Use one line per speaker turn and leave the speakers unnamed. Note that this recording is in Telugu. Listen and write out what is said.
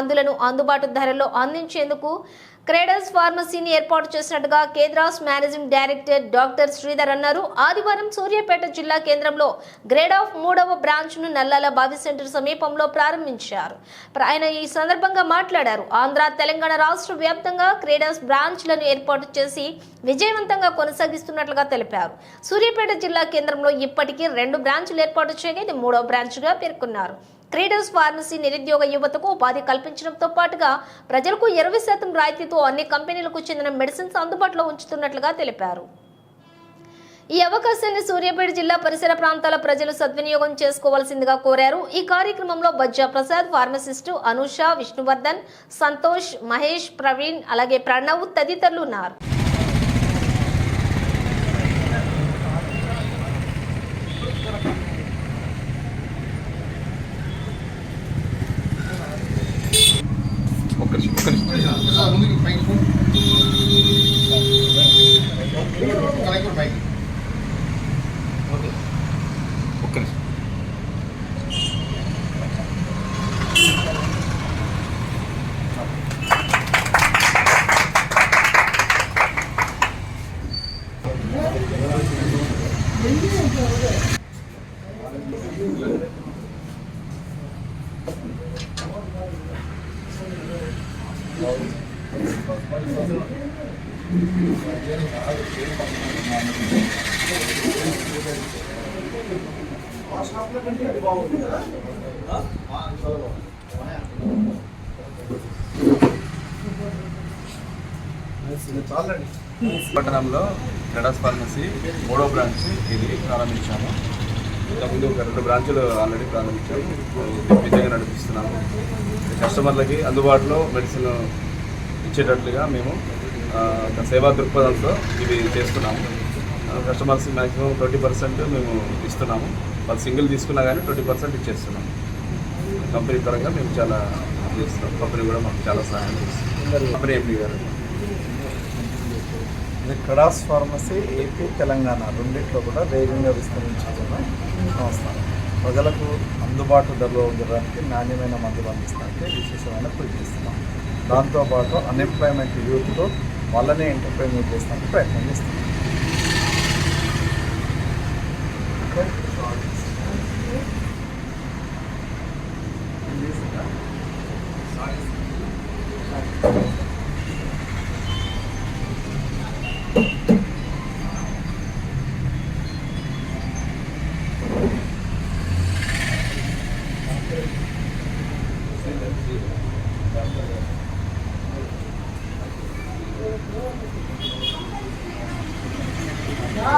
మందులను అందుబాటు ధరలో అందించేందుకు క్రేడల్స్ ఫార్మసీని ఏర్పాటు చేసినట్టుగా కేద్రాస్ మేనేజింగ్ డైరెక్టర్ డాక్టర్ శ్రీధర్ అన్నారు. ఆదివారం సూర్యాపేట జిల్లా కేంద్రంలో గ్రేడ్ ఆఫ్ మూడవ బ్రాంచ్ను నల్లాల బావి సెంటర్ సమీపంలో ప్రారంభించారు. ఆయన ఈ సందర్భంగా మాట్లాడారు. ఆంధ్ర తెలంగాణ రాష్ట్ర వ్యాప్తంగా క్రేడల్స్ బ్రాంచ్లను ఏర్పాటు చేసి విజయవంతంగా కొనసాగిస్తున్నట్లుగా తెలిపారు. సూర్యాపేట జిల్లా కేంద్రంలో ఇప్పటికీ రెండు బ్రాంచ్లు ఏర్పాటు చేయగా ఇది మూడవ బ్రాంచ్గా పేర్కొన్నారు. ట్రేడర్స్ ఫార్మసీ నిరుద్యోగ యువతకు ఉపాధి కల్పించడంతో పాటుగా ప్రజలకు ఇరవై శాతం రాయితీతో అన్ని కంపెనీలకు చెందిన మెడిసిన్స్ అందుబాటులో ఉంచుతున్నట్లుగా తెలిపారు. ఈ అవకాశాన్ని సూర్యాపేట జిల్లా పరిసర ప్రాంతాల ప్రజలు సద్వినియోగం చేసుకోవాల్సిందిగా కోరారు. ఈ కార్యక్రమంలో బజ్జా ప్రసాద్ ఫార్మసిస్టు అనుష విష్ణువర్ధన్ సంతోష్ మహేష్ ప్రవీణ్ అలాగే ప్రణవ్ తదితరులు ఉన్నారు.
দাদা বন্ধু কি
bike phone bike okay okay Thank
you. నిమిషం పట్టణంలో క్రెడాస్ ఫార్మసీ మూడో బ్రాంచ్ ఇది ప్రారంభించాము. ఇంతకుముందు ఒక రెండు బ్రాంచులు ఆల్రెడీ ప్రారంభించాము. విజయంగా నడిపిస్తున్నాము. కస్టమర్లకి అందుబాటులో మెడిసిన్ ఇచ్చేటట్లుగా మేము సేవా దృక్పథంతో ఇవి చేస్తున్నాము. కస్టమర్స్ మ్యాక్సిమం ట్వంటీ పర్సెంట్ మేము ఇస్తున్నాము. వాళ్ళు సింగిల్ తీసుకున్నా కానీ ట్వంటీ పర్సెంట్ ఇచ్చేస్తున్నాము. కంపెనీ పరంగా మేము చాలా చేస్తున్నాం. కంపెనీ కూడా మాకు చాలా సహాయం చేస్తుంది. కంపెనీ ఎంపీ గారు.
ఇది ఫార్మసీ ఏపీ తెలంగాణ రెండింటిలో కూడా వేగంగా విస్తరించుతున్న సంస్థ. ప్రజలకు అందుబాటు ధరలో ఉండడానికి నాణ్యమైన మందులు అందిస్తానికి విశేషమైన కృషి చేస్తున్నాం. దాంతోపాటు అన్ఎంప్లాయ్మెంట్ యూత్తో వాళ్ళనే ఎంటర్ప్రైన్మెంట్ చేస్తానికి ప్రయత్నం చేస్తున్నాం.
ఆ,